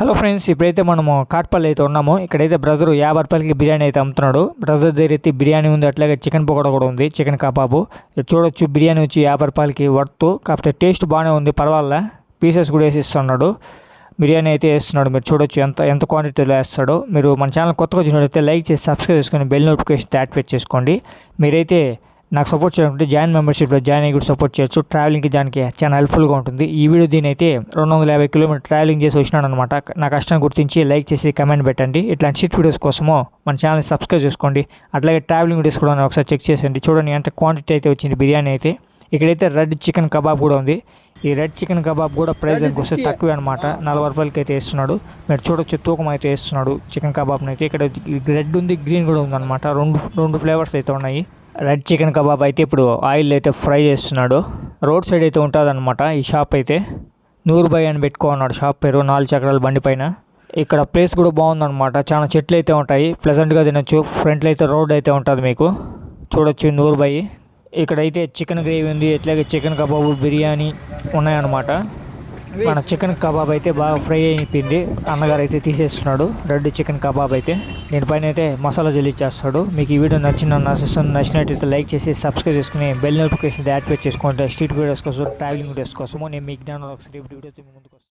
Hello friends ఇప్పుడైతే మనము కాట్పల్లి అయితే ఉన్నాము. ఇక్కడైతే బ్రదర్ యాభై రూపాయలకి బిర్యానీ అయితే అమ్ముతున్నాడు. బ్రదర్ దగ్గర అయితే బిర్యానీ ఉంది అట్లాగే చికెన్ పకోడా కూడా ఉంది చికెన్ కబాబు. చూడొచ్చు బిర్యానీ వచ్చి యాభై రూపాయలకి వర్త్. కాకపోతే టేస్ట్ బాగానే ఉంది పర్వాలే. పీసెస్ కూడా వేసి ఇస్తున్నాడు బిర్యానీ అయితే వేస్తున్నాడు మీరు చూడొచ్చు ఎంత ఎంత క్వాంటిటీలో వేస్తాడో. మీరు మన ఛానల్ కొత్తగా వచ్చినట్లయితే లైక్ చేసి సబ్స్క్రైబ్ చేసుకొని బెల్ నోటిఫికేషన్ యాక్టివేట్ చేసుకోండి. మీరైతే నాకు సపోర్ట్ చేయాలంటే జాయిన్ మెంబర్షిప్లో జాయిన్ అయ్యి కూడా సపోర్ట్ చేయొచ్చు. ట్రావెలింగ్కి దానికి చాలా హెల్ప్ఫుల్గా ఉంటుంది. ఈ వీడియో దీని అయితే రెండు వందల యాభై కిలోమీటర్ ట్రావెలింగ్ చేసి వచ్చినాడు అనమాట నా కష్టాన్ని గుర్తించి లైక్ చేసి కమెంట్ పెట్టండి. ఇట్లాంటి షిట్ వీడియోస్ కోసము మన ఛానల్ సబ్స్క్రైబ్ చేసుకోండి. అట్లాగే ట్రావెలింగ్ వీడియోస్ కూడా ఒకసారి చెక్ చేసండి చూడండి ఎంత క్వాంటిటీ అయితే వచ్చింది బిర్యానీ అయితే. ఇక్కడైతే రెడ్ చికెన్ కబాబ్ కూడా ఉంది. ఈ రెడ్ చికెన్ కబాబ్ కూడా ప్రైస్ వస్తే తక్కువే అనమాట నలభై రూపాయలకి అయితే వేస్తున్నాడు. మీరు చూడొచ్చు తూకం అయితే వేస్తున్నాడు. చికెన్ కబాబ్ని అయితే. ఇక్కడ రెడ్ ఉంది గ్రీన్ కూడా ఉంది అనమాట రెండు రెండు ఫ్లేవర్స్ అయితే ఉన్నాయి. రెడ్ చికెన్ కబాబ్ అయితే ఇప్పుడు ఆయిల్ అయితే ఫ్రై చేస్తున్నాడు. రోడ్ సైడ్ అయితే ఉంటుందన్నమాట ఈ షాప్ అయితే. నూరు బై అని పెట్టుకున్నాడు షాప్ పేరు నాలుగు చక్రాల బండి పైన. ఇక్కడ ప్లేస్ కూడా బాగుందన్నమాట. చాలా చెట్లు అయితే ఉంటాయి. ప్లెజెంట్గా తినొచ్చు. ఫ్రంట్లో అయితే రోడ్ అయితే ఉంటుంది మీకు. చూడొచ్చు నూరు బై. ఇక్కడైతే చికెన్ గ్రేవీ ఉంది. ఎట్లాగే చికెన్ కబాబు బిర్యానీ ఉన్నాయన్నమాట. మన చికెన్ కబాబ్ అయితే బాగా ఫ్రై అయిపోయింది అన్నగారు అయితే తీసేస్తున్నాడు. రెడ్ చికెన్ కబాబ్ అయితే. దీనిపైన అయితే మసాలా జల్లిచ్చేస్తాడు మీకు ఈ వీడియో నచ్చిన నచ్చిన నచ్చినట్టయితే లైక్ చేసి సబ్స్క్రైబ్ చేసుకుని బెల్ నోటిఫికేషన్ యాక్టివేట్ చేసుకుంటే స్ట్రీట్ వీడియోస్ కోసం ట్రావెలింగ్ వీడియోస్ కోసము నేను మీ జ్ఞానం ఒకసారి వీడియో ముందుకు